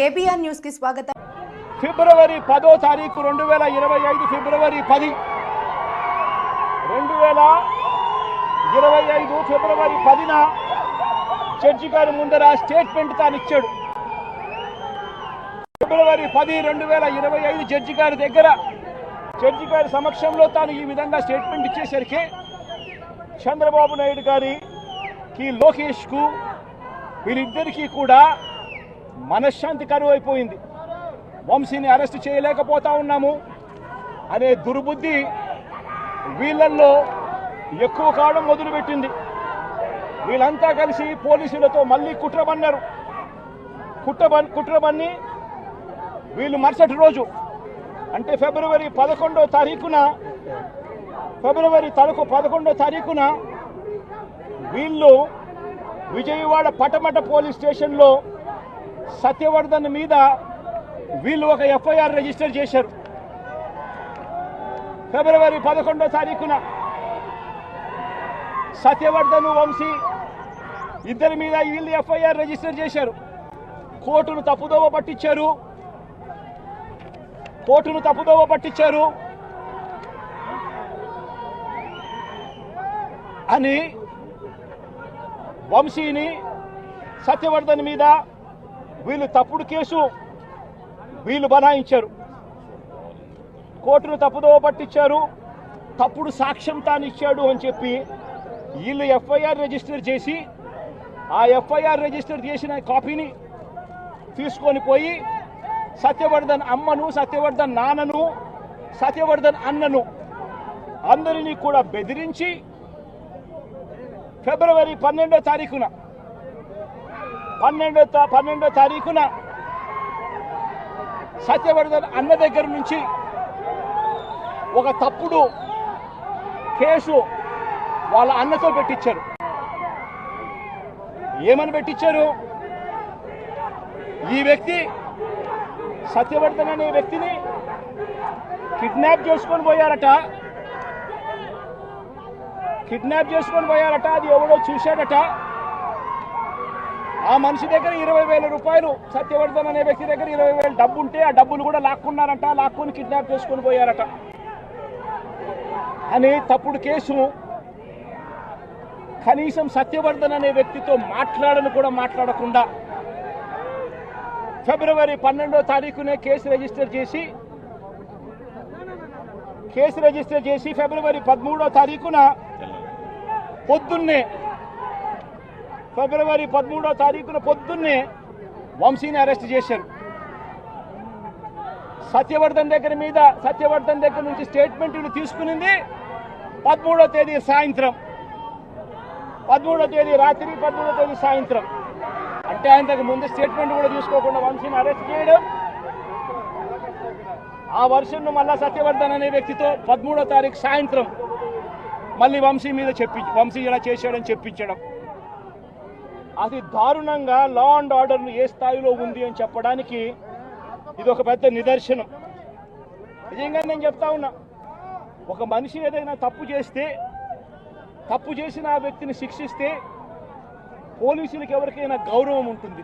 KBR న్యూస్కి స్వాగతం. ఫిబ్రవరి పదో తారీఖు రెండు వేల ఇరవై ఐదు ఫిబ్రవరి పది. రెండు వేల ఇరవై ఐదు ఫిబ్రవరి పదిన జడ్జి గారి ముందర స్టేట్మెంట్ తాను ఇచ్చాడు. ఫిబ్రవరి పది రెండు వేల ఇరవై ఐదు జడ్జి గారి దగ్గర జడ్జి గారి సమక్షంలో తాను ఈ విధంగా స్టేట్మెంట్ ఇచ్చేసరికి చంద్రబాబు నాయుడు గారికి లోకేష్కు వీరిద్దరికీ కూడా మనశ్శాంతి కరువు అయిపోయింది. వంశీని అరెస్ట్ చేయలేకపోతా ఉన్నాము అనే దుర్బుద్ధి వీళ్ళల్లో ఎక్కువ కావడం మొదలుపెట్టింది. వీళ్ళంతా కలిసి పోలీసులతో మళ్ళీ కుట్రబన్నారు. కుట్రబన్ కుట్రబన్ని వీళ్ళు మరుసటి రోజు అంటే ఫిబ్రవరి పదకొండో తారీఖున ఫిబ్రవరి తరకు పదకొండో తారీఖున వీళ్ళు విజయవాడ పటమట పోలీస్ స్టేషన్లో సత్యవర్ధన్ మీద వీళ్ళు ఒక ఎఫ్ఐఆర్ రిజిస్టర్ చేశారు. ఫిబ్రవరి పదకొండో తారీఖున సత్యవర్ధన్ వంశీ ఇద్దరి మీద వీళ్ళు ఎఫ్ఐఆర్ రిజిస్టర్ చేశారు. కోర్టును తప్పుదోవ పట్టించారు. కోర్టును తప్పుదోవ పట్టించారు. అని వంశీని సత్యవర్ధన్ మీద వీళ్ళు తప్పుడు కేసు వీళ్ళు బనాయించారు. కోర్టును తప్పుదోవ పట్టించారు. తప్పుడు సాక్ష్యం తాను ఇచ్చాడు అని చెప్పి వీళ్ళు ఎఫ్ఐఆర్ రిజిస్టర్ చేసి ఆ ఎఫ్ఐఆర్ రిజిస్టర్ చేసిన కాపీని తీసుకొని పోయి సత్యవర్ధన్ అమ్మను సత్యవర్ధన్ నాన్నను సత్యవర్ధన్ అన్నను అందరినీ కూడా బెదిరించి ఫిబ్రవరి పన్నెండో తారీఖున పన్నెండో పన్నెండో తారీఖున సత్యవర్ధన్ అన్న దగ్గర నుంచి ఒక తప్పుడు కేసు వాళ్ళ అన్నతో పెట్టించారు ఏమని పెట్టించారు ఈ వ్యక్తి సత్యవర్ధన్ అనే వ్యక్తిని కిడ్నాప్ చేసుకొని పోయారట. కిడ్నాప్ చేసుకొని పోయారట. అది ఎవడో చూశాడట. ఆ మనిషి దగ్గర ఇరవై వేల రూపాయలు సత్యవర్ధన్ అనే వ్యక్తి దగ్గర ఇరవై వేల డబ్బు ఉంటే ఆ డబ్బులు కూడా లాక్కున్నారట లాక్కుని కిడ్నాప్ చేసుకొని పోయారట. అని తప్పుడు కేసు. కనీసం సత్యవర్ధన్ అనే వ్యక్తితో మాట్లాడను కూడా మాట్లాడకుండా ఫిబ్రవరి పన్నెండో తారీఖునే కేసు రిజిస్టర్ చేసి కేసు రిజిస్టర్ చేసి ఫిబ్రవరి పదమూడో తారీఖున పొద్దున్నే ఫిబ్రవరి పదమూడో తారీఖున పొద్దున్నే వంశీని అరెస్ట్ చేశారు. సత్యవర్ధన్ దగ్గర మీద సత్యవర్ధన్ దగ్గర నుంచి స్టేట్మెంట్ స్టేట్మెంట్లు తీసుకునింది. పదమూడో తేదీ సాయంత్రం. పదమూడో తేదీ రాత్రి పదమూడో తేదీ సాయంత్రం. అంటే ఆయనకు ముందు స్టేట్మెంట్ కూడా తీసుకోకుండా వంశీని అరెస్ట్ చేయడం. ఆ వర్షన్ను మళ్ళా సత్యవర్ధన్ అనే వ్యక్తితో పదమూడో తారీఖు సాయంత్రం మళ్ళీ వంశీ మీద చెప్పి వంశీ ఇలా చేశాడని చెప్పించడం. అది దారుణంగా లా అండ్ ఆర్డర్ ఏ స్థాయిలో ఉంది అని చెప్పడానికి ఇది ఒక పెద్ద నిదర్శనం. నిజంగా నేను చెప్తా ఉన్నా ఒక మనిషి ఏదైనా తప్పు చేస్తే తప్పు చేసిన ఆ వ్యక్తిని శిక్షిస్తే పోలీసులకు ఎవరికైనా గౌరవం ఉంటుంది.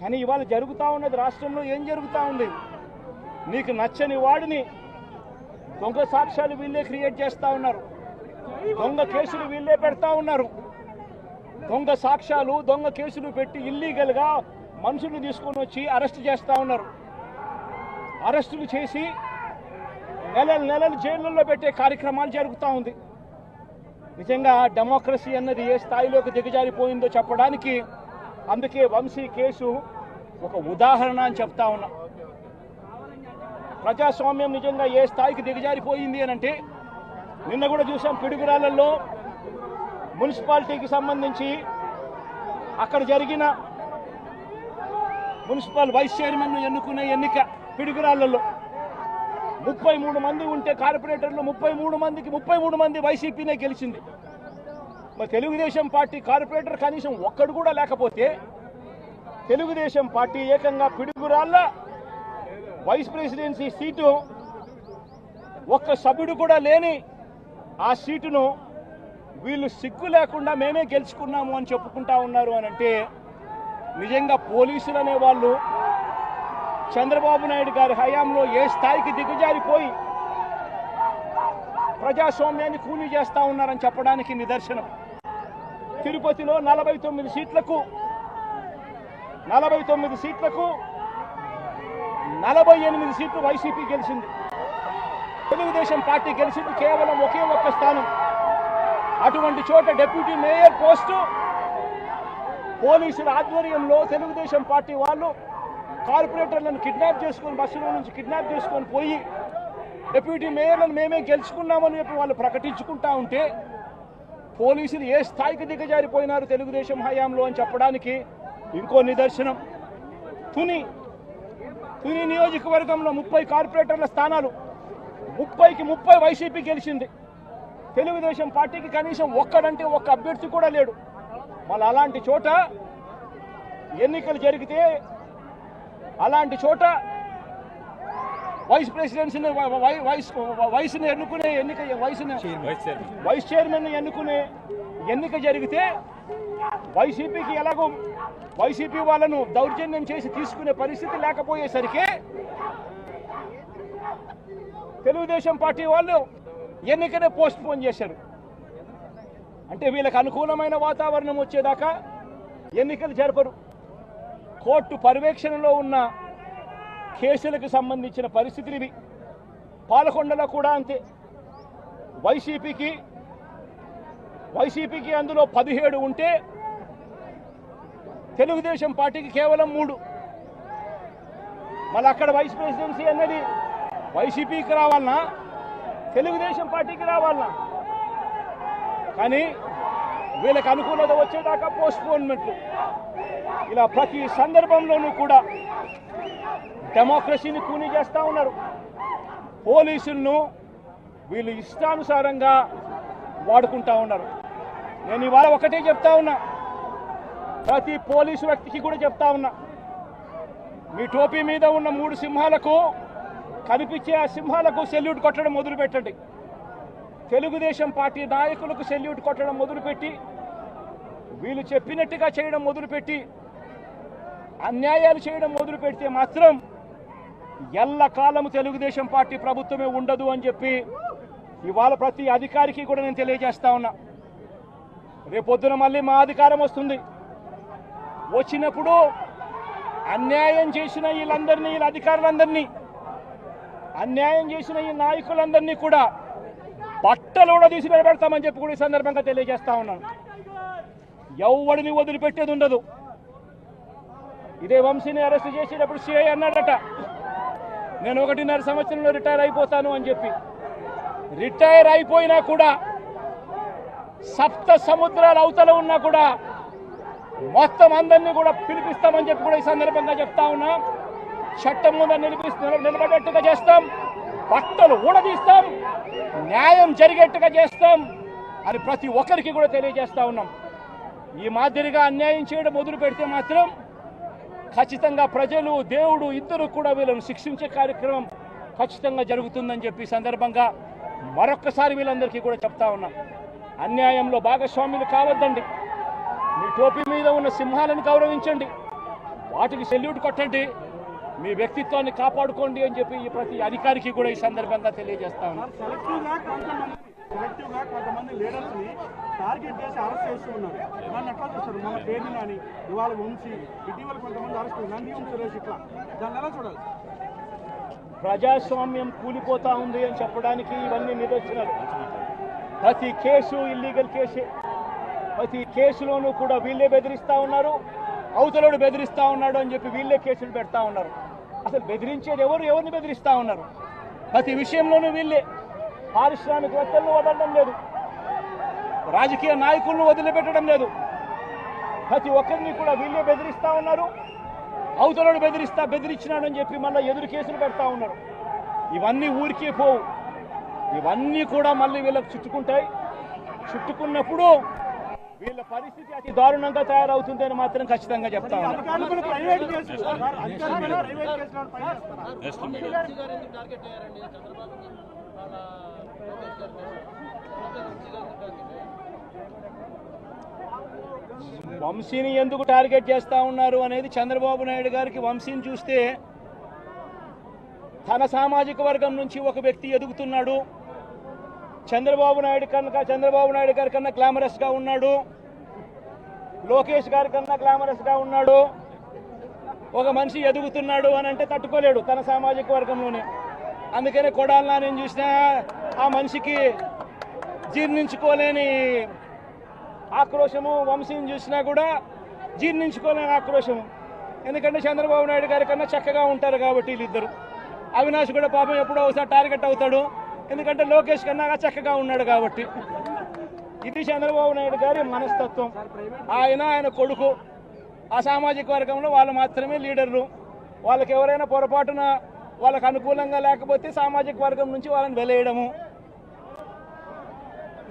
కానీ ఇవాళ జరుగుతూ ఉన్నది రాష్ట్రంలో ఏం జరుగుతూ ఉంది? నీకు నచ్చని వాడిని దొంగ సాక్ష్యాలు వీళ్ళే క్రియేట్ చేస్తూ ఉన్నారు. దొంగ కేసులు వీళ్ళే పెడతా ఉన్నారు. దొంగ సాక్ష్యాలు దొంగ కేసులు పెట్టి ఇల్లీగల్గా మనుషులు తీసుకొని వచ్చి అరెస్ట్ చేస్తూ ఉన్నారు. అరెస్టులు చేసి నెలలు నెలలు జైళ్ళల్లో పెట్టే కార్యక్రమాలు జరుగుతూ ఉంది. నిజంగా డెమోక్రసీ అన్నది ఏ స్థాయిలోకి దిగజారిపోయిందో చెప్పడానికి అందుకే వంశీ కేసు ఒక ఉదాహరణ అని చెప్తా ఉన్నా. ప్రజాస్వామ్యం నిజంగా ఏ స్థాయికి దిగజారిపోయింది అని అంటే నిన్న కూడా చూసాం పిడుగురాళ్ళల్లో మున్సిపాలిటీకి సంబంధించి అక్కడ జరిగిన మున్సిపల్ వైస్ చైర్మన్ను ఎన్నుకునే ఎన్నిక పిడుగురాళ్ళలో ముప్పై మూడు మంది ఉంటే కార్పొరేటర్లు ముప్పై మూడు మందికి ముప్పై మూడు మంది వైసీపీనే గెలిచింది. మరి తెలుగుదేశం పార్టీ కార్పొరేటర్ కనీసం ఒక్కడు కూడా లేకపోతే తెలుగుదేశం పార్టీ ఏకంగా పిడుగురాళ్ళ వైస్ ప్రెసిడెన్సీ సీటు ఒక్క సభ్యుడు కూడా లేని ఆ సీటును వీళ్ళు సిగ్గు లేకుండా మేమే గెలుచుకున్నాము అని చెప్పుకుంటా ఉన్నారు అని అంటే నిజంగా పోలీసులు అనే వాళ్ళు చంద్రబాబు నాయుడు గారి హయాంలో ఏ స్థాయికి దిగజారిపోయి ప్రజాస్వామ్యాన్ని కూలీ చేస్తా ఉన్నారని చెప్పడానికి నిదర్శనం. తిరుపతిలో నలభై తొమ్మిది సీట్లకు నలభై తొమ్మిది సీట్లకు నలభై ఎనిమిది సీట్లు వైసీపీ గెలిచింది. తెలుగుదేశం పార్టీ గెలిచింది కేవలం ఒకే ఒక్క స్థానం. అటువంటి చోట డిప్యూటీ మేయర్ పోస్టు పోలీసుల ఆధ్వర్యంలో తెలుగుదేశం పార్టీ వాళ్ళు కార్పొరేటర్లను కిడ్నాప్ చేసుకొని బస్సులో నుంచి కిడ్నాప్ చేసుకొని పోయి డిప్యూటీ మేయర్లను మేమే గెలుచుకున్నామని చెప్పి వాళ్ళు ప్రకటించుకుంటా ఉంటే పోలీసులు ఏ స్థాయికి దిగజారిపోయినారు తెలుగుదేశం హయాంలో అని చెప్పడానికి ఇంకో నిదర్శనం. తుని తుని నియోజకవర్గంలో ముప్పై కార్పొరేటర్ల స్థానాలు ముప్పైకి ముప్పై వైసీపీ గెలిచింది. తెలుగుదేశం పార్టీకి కనీసం ఒక్కడంటే ఒక్క అభ్యర్థి కూడా లేడు. మళ్ళీ అలాంటి చోట ఎన్నికలు జరిగితే అలాంటి చోట వైస్ ప్రెసిడెన్సీని వైస్ వయసుని ఎన్నుకునే ఎన్నిక వయసుని వైస్ చైర్మన్. ఎన్నుకునే ఎన్నిక జరిగితే వైసీపీకి ఎలాగో వైసీపీ వాళ్ళను దౌర్జన్యం చేసి తీసుకునే పరిస్థితి లేకపోయేసరికి తెలుగుదేశం పార్టీ వాళ్ళు ఎన్నికనే పోస్ట్ పోన్ చేశారు. అంటే వీళ్ళకి అనుకూలమైన వాతావరణం వచ్చేదాకా ఎన్నికలు జరపరు. కోర్టు పర్యవేక్షణలో ఉన్న కేసులకు సంబంధించిన పరిస్థితులు ఇవి. పాలకొండలో కూడా అంతే. వైసీపీకి వైసీపీకి అందులో పదిహేడు ఉంటే తెలుగుదేశం పార్టీకి కేవలం మూడు. మళ్ళీ అక్కడ వైస్ ప్రెసిడెన్సీ అన్నది వైసీపీకి రావాలనా తెలుగుదేశం పార్టీకి రావాలన్నా. కానీ వీళ్ళకి అనుకూలత వచ్చేదాకా పోస్ట్పోన్మెంట్లు ఇలా ప్రతి సందర్భంలోనూ కూడా డెమోక్రసీని కూని చేస్తూ ఉన్నారు. పోలీసులను వీళ్ళు ఇష్టానుసారంగా వాడుకుంటా ఉన్నారు. నేను ఇవాళ ఒకటే చెప్తా ఉన్నా. ప్రతి పోలీసు వ్యక్తికి కూడా చెప్తా ఉన్నా. మీ టోపీ మీద ఉన్న మూడు సింహాలకు కనిపించే ఆ సింహాలకు సెల్యూట్ కొట్టడం మొదలుపెట్టండి. తెలుగుదేశం పార్టీ నాయకులకు సెల్యూట్ కొట్టడం మొదలుపెట్టి వీళ్ళు చెప్పినట్టుగా చేయడం మొదలుపెట్టి అన్యాయాలు చేయడం మొదలు పెడితే మాత్రం ఎల్లకాలము తెలుగుదేశం పార్టీ ప్రభుత్వమే ఉండదు అని చెప్పి ఇవాళ ప్రతి అధికారికి కూడా నేను తెలియజేస్తా ఉన్నా. రేపొద్దున మళ్ళీ మా అధికారం వస్తుంది. వచ్చినప్పుడు అన్యాయం చేసిన వీళ్ళందరినీ వీళ్ళ అధికారులందరినీ అన్యాయం చేసిన ఈ నాయకులందరినీ కూడా బట్టలు కూడా తీసి నిలబెడతామని చెప్పి కూడా ఈ సందర్భంగా తెలియజేస్తా ఉన్నాను ఎవడిని వదిలిపెట్టేది ఉండదు. ఇదే వంశీని అరెస్ట్ చేసేటప్పుడు సిఐ అన్నాడట నేను ఒకటిన్నర సంవత్సరంలో రిటైర్ అయిపోతాను అని చెప్పి. రిటైర్ అయిపోయినా కూడా సప్త సముద్రాల అవతల ఉన్నా కూడా మొత్తం అందరినీ కూడా పిలిపిస్తామని చెప్పి కూడా ఈ సందర్భంగా చెప్తా ఉన్నా. చట్టం ముందు నిలిపి నిలబడేట్టుగా చేస్తాం బట్టలు ఊడదీస్తాం న్యాయం జరిగేట్టుగా చేస్తాం అని ప్రతి ఒక్కరికి కూడా తెలియజేస్తా ఉన్నాం. ఈ మాదిరిగా అన్యాయం చేయడం మొదలు పెడితే మాత్రం ఖచ్చితంగా ప్రజలు దేవుడు ఇద్దరు కూడా వీళ్ళను శిక్షించే కార్యక్రమం ఖచ్చితంగా జరుగుతుందని చెప్పి సందర్భంగా మరొక్కసారి వీళ్ళందరికీ కూడా చెప్తా ఉన్నాం. అన్యాయంలో భాగస్వాములు కావద్దండి. మీ టోపీ మీద ఉన్న సింహాలను గౌరవించండి. వాటికి సెల్యూట్ కొట్టండి. మీ వ్యక్తిత్వాన్ని కాపాడుకోండి అని చెప్పి ఈ ప్రతి అధికారికి కూడా ఈ సందర్భంగా తెలియజేస్తా ఉన్నాం. సెలెక్టివ్గా కొంతమంది సెలెక్టివ్గా కొంతమంది లీడర్స్ని టార్గెట్ చేసి అరెస్ట్ చేస్తూ ఉన్నారు. దాన్ని ఎట్లా చూస్తారు? మన పేరుని కానీ ఇవాళ వంశీ ఇటీవల కొంతమంది అరెస్ట్ నంది వంశీ సురేష్ ఇట్లా. దాన్ని ఎలా చూడాలి? ప్రజాస్వామ్యం కూలిపోతా ఉంది అని చెప్పడానికి ఇవన్నీ నిదర్శనాలు. ప్రతి కేసు ఇల్లీగల్ కేసే. ప్రతి కేసులోనూ కూడా వీళ్ళే బెదిరిస్తా ఉన్నారు. అవతలోడు బెదిరిస్తా ఉన్నాడు అని చెప్పి వీళ్ళే కేసులు పెడతా ఉన్నారు. అసలు బెదిరించేది ఎవరు? ఎవరిని బెదిరిస్తా ఉన్నారు? ప్రతి విషయంలోనూ వీళ్ళే. పారిశ్రామికవేత్తలను వదలడం లేదు. రాజకీయ నాయకులను వదిలిపెట్టడం లేదు. ప్రతి ఒక్కరిని కూడా వీళ్ళే బెదిరిస్తా ఉన్నారు. అవతలోడు బెదిరిస్తా బెదిరించినాడని చెప్పి మళ్ళీ ఎదురు కేసులు పెడతా ఉన్నారు. ఇవన్నీ ఊరికే పోవు. ఇవన్నీ కూడా మళ్ళీ వీళ్ళకి చుట్టుకుంటాయి. చుట్టుకున్నప్పుడు వీళ్ళ పరిస్థితి అతి దారుణంగా తయారవుతుందని మాత్రం ఖచ్చితంగా చెప్తా ఉన్నాను అధికారులు కూడా ప్రైవేట్ కేసులు అధికారులు కూడా. ప్రైవేట్ కేసులు పైన చేస్తారా? వంశీని ఎందుకు టార్గెట్ చేస్తా ఉన్నారు అనేది చంద్రబాబు నాయుడు గారికి వంశీని చూస్తే తన సామాజిక వర్గం నుంచి ఒక వ్యక్తి ఎదుగుతున్నాడు. చంద్రబాబు నాయుడు కన్నా చంద్రబాబు నాయుడు గారి కన్నా గ్లామరస్గా ఉన్నాడు. లోకేష్ గారి కన్నా గ్లామరస్గా ఉన్నాడు. ఒక మనిషి ఎదుగుతున్నాడు అని అంటే తట్టుకోలేడు తన సామాజిక వర్గంలోనే. అందుకనే కొడాలనా నేను చూసినా ఆ మనిషికి జీర్ణించుకోలేని ఆక్రోశము వంశీని చూసినా కూడా జీర్ణించుకోలేని ఆక్రోశము. ఎందుకంటే చంద్రబాబు నాయుడు గారి కన్నా చక్కగా ఉంటారు కాబట్టి వీళ్ళిద్దరు. అవినాష్ కూడా పాపం ఎప్పుడో ఒకసారి టార్గెట్ అవుతాడు. ఎందుకంటే లోకేష్ కన్నా చక్కగా ఉన్నాడు కాబట్టి. ఇది చంద్రబాబు నాయుడు గారి మనస్తత్వం. ఆయన ఆయన కొడుకు. ఆ సామాజిక వర్గంలో వాళ్ళు మాత్రమే లీడర్లు. వాళ్ళకి ఎవరైనా పొరపాటున వాళ్ళకు అనుకూలంగా లేకపోతే సామాజిక వర్గం నుంచి వాళ్ళని వెలేయడము.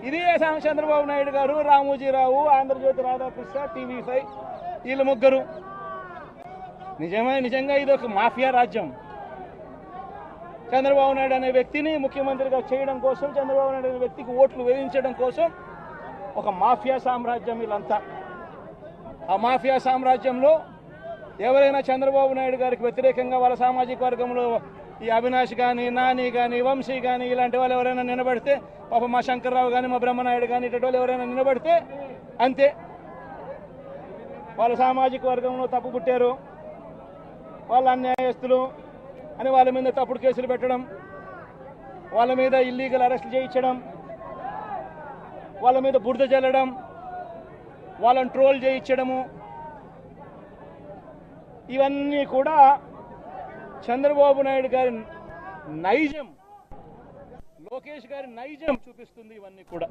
ఇది చంద్రబాబు నాయుడు గారు రామోజీరావు ఆంధ్రజ్యోతి రాధాకృష్ణ టీవీ ఫైవ్ వీళ్ళు ముగ్గురు. నిజమే నిజంగా ఇది ఒక మాఫియా రాజ్యం. చంద్రబాబు నాయుడు అనే వ్యక్తిని ముఖ్యమంత్రిగా చేయడం కోసం చంద్రబాబు నాయుడు అనే వ్యక్తికి ఓట్లు వేయించడం కోసం ఒక మాఫియా సామ్రాజ్యం వీళ్ళంతా. ఆ మాఫియా సామ్రాజ్యంలో ఎవరైనా చంద్రబాబు నాయుడు గారికి వ్యతిరేకంగా వాళ్ళ సామాజిక వర్గంలో ఈ అవినాష్ కానీ నాని కానీ వంశీ కానీ ఇలాంటి వాళ్ళు ఎవరైనా నిలబడితే పాప మా శంకర్రావు కానీ మా బ్రహ్మనాయుడు కానీ ఇటువంటి వాళ్ళు ఎవరైనా నిలబడితే అంతే. వాళ్ళ సామాజిక వర్గంలో తప్పు పుట్టారు వాళ్ళ అన్యాయస్తులు అని వాళ్ళ మీద తప్పుడు కేసులు పెట్టడం వాళ్ళ మీద ఇల్లీగల్ అరెస్ట్ చేయించడం వాళ్ళ మీద బురద జల్లడం వాళ్ళని ట్రోల్ చేయించడము. ఇవన్నీ కూడా చంద్రబాబు నాయుడు గారి నైజం లోకేష్ గారి నైజం చూపిస్తుంది ఇవన్నీ కూడా.